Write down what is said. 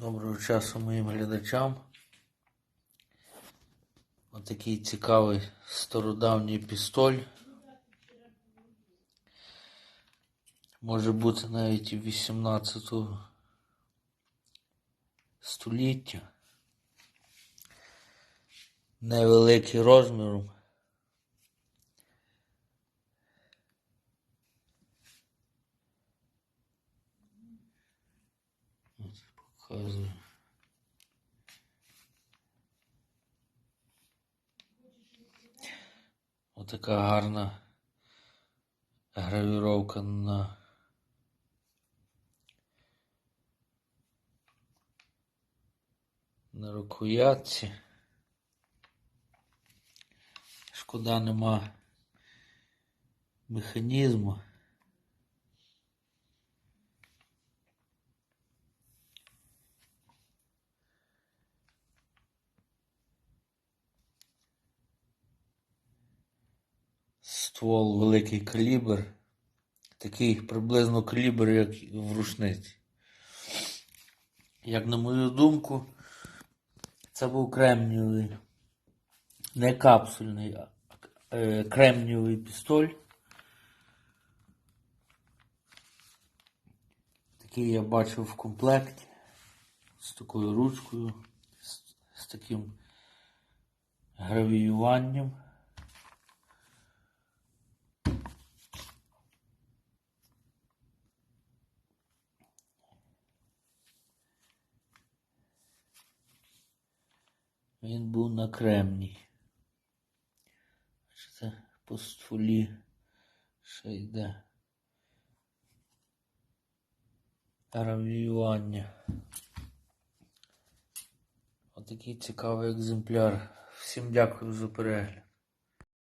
Доброго часу моїм глядачам. Отакий цікавий стародавній пістоль. Може бути навіть і 18 століття. Невеликий розміром. Показую. Отака гарна гравіровка на на рукоятці. Шкода нема механізму. Ствол великий калібр. Такий приблизно калібр, як в рушниці. Як на мою думку, це був кремнієвий, не капсульний, а е, кремнієвий пістоль. Такий я бачив в комплекті з такою ручкою, з, з таким гравіюванням. Він був на кремній. Це по стволі ще йде гравіювання. Отакий цікавий екземпляр. Всім дякую за перегляд.